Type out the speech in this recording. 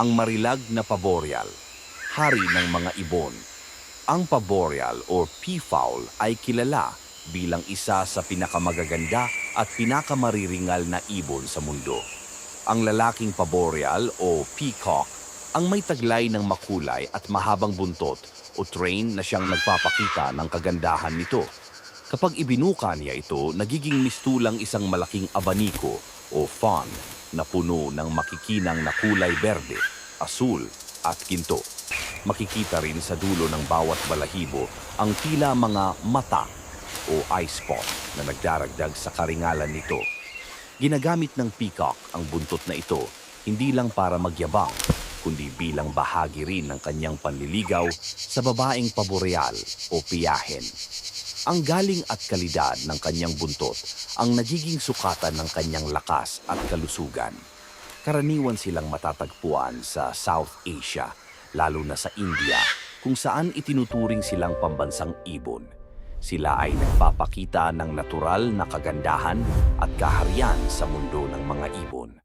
ang marilag na paboreal, hari ng mga ibon. Ang paboreal o peafowl ay kilala bilang isa sa pinakamagaganda at pinakamariringal na ibon sa mundo. Ang lalaking paboreal o peacock ang may taglay ng makulay at mahabang buntot o train na siyang nagpapakita ng kagandahan nito. Kapag ibinuka niya ito, nagiging mistulang isang malaking abaniko o fawn na puno ng makikinang na kulay berde, asul at ginto. Makikita rin sa dulo ng bawat balahibo ang tila mga mata o eye spot na nagdaragdag sa karingalan nito. Ginagamit ng peacock ang buntot na ito hindi lang para magyabang, kundi bilang bahagi rin ng kanyang panliligaw sa babaeng paboreal o piyahen. Ang galing at kalidad ng kanyang buntot ang nagiging sukatan ng kanyang lakas at kalusugan. Karaniwan silang matatagpuan sa South Asia, lalo na sa India, kung saan itinuturing silang pambansang ibon. Sila ay nagpapakita ng natural na kagandahan at kaharian sa mundo ng mga ibon.